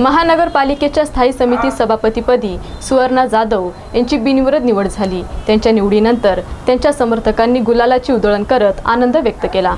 महानगरपालिकेच्या स्थायी समिती सभापतीपदी सुवर्णा जाधव यांची बिनविरोध निवड झाली. त्यांच्या निवडीनंतर त्यांच्या समर्थकांनी गुलालाची उधळण करत आनंद व्यक्त केला.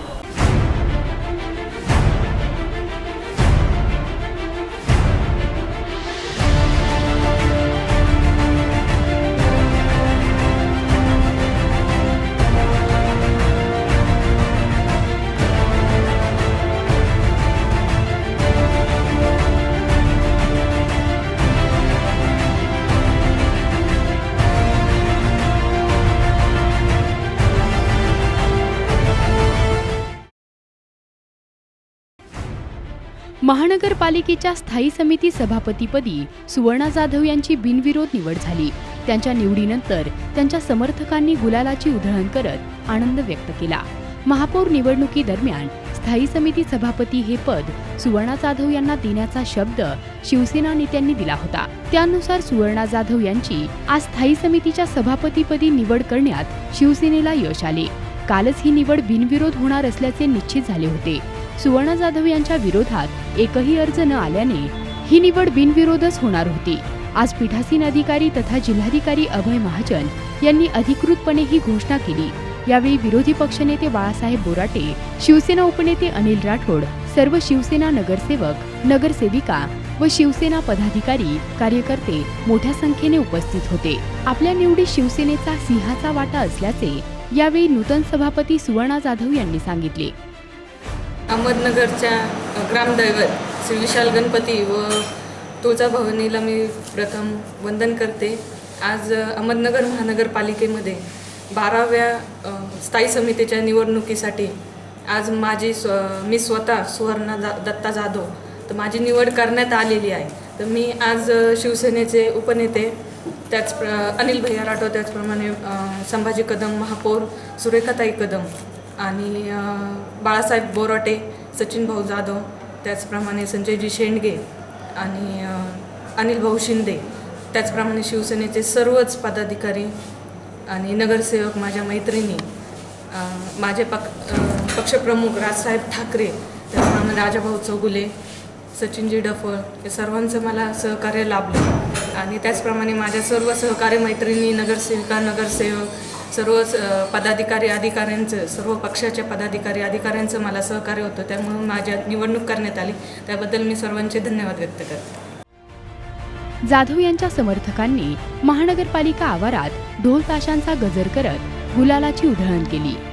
महानगरपालिकेच्या स्थायी समिती सभापतीपदी सुवर्णा जाधव यांची बिनविरोध निवड झाली. त्यांच्या निवडीनंतर त्यांच्या समर्थकांनी गुलालाची उधळण करत आनंद व्यक्त केला. महापौर निवडणुकीदरम्यान स्थायी समिती सभापती हे पद सुवर्णा जाधव यांना देण्याचा शब्द शिवसेना नेत्यांनी दिला होता. त्यानुसार सुवर्णा जाधव यांची आज स्थायी समितीच्या सभापतीपदी निवड करण्यात शिवसेनेला यश आले. कालच ही निवड बिनविरोध होणार असल्याचे निश्चित झाले होते. सुवर्ण जाधव यांच्या विरोधात एकही अर्ज न आल्याने ही निवड बिनविरोधच होणार होती. आज पीठासीन अधिकारी तथा जिल्हाधिकारी अभय महाजन यांनी अधिकृतपणे ही घोषणा केली. यावेळी विरोधी पक्षनेते बाळासाहेब बोराटे शिवसेना उपनेते अनिल राठोड सर्व शिवसेना नगरसेवक नगरसेविका व शिवसेना पदाधिकारी कार्यकर्ते मोठ्या संख्येने उपस्थित होते. आपल्या निवडीत शिवसेनेचा सिंहाचा वाटा असल्याचे यावेळी नूतन सभापती सुवर्णा जाधव यांनी सांगितले. अहमदनगरच्या ग्रामदैवत श्री विशाल गणपती व तुळजाभवानीला मी प्रथम वंदन करते. आज अहमदनगर महानगरपालिकेमध्ये बाराव्या स्थायी समितीच्या निवडणुकीसाठी आज माझी स्व मी स्वतः सुवर्णा जा दत्ता जाधव तर माझी निवड करण्यात आलेली आहे. तर मी आज शिवसेनेचे उपनेते त्याच प्र अनिल भैया राठोड त्याचप्रमाणे संभाजी कदम महापौर सुरेखाताई कदम आणि बाळासाहेब बोराटे सचिन भाऊ जाधव त्याचप्रमाणे संजयजी शेंडगे आणि अनिल भाऊ शिंदे त्याचप्रमाणे शिवसेनेचे सर्वच पदाधिकारी आणि नगरसेवक माझ्या मैत्रिणी माझे पक पक्षप्रमुख राजसाहेब ठाकरे त्याचप्रमाणे राजाभाऊ चौगुले सचिनजी डफळ हे सर्वांचं मला सहकार्य लाभलं. आणि त्याचप्रमाणे माझ्या सर्व सहकारी मैत्रिणी नगरसेविका नगरसेवक सर्व स- पदाधिकारी अधिकाऱ्यांचं सर्व पक्षाच्या पदाधिकारी अधिकाऱ्यांचं मला सहकार्य होतं त्यामुळे माझ्या निवडणूक करण्यात आली. त्याबद्दल मी सर्वांचे धन्यवाद व्यक्त करते. जाधव यांच्या समर्थकांनी महानगरपालिका आवारात ढोल ताशांचा गजर करत गुलालाची उधळण केली.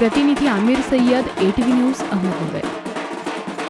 प्रतिनिधी आमिर सय्यद एटीव्ही न्यूज अहमदनगर.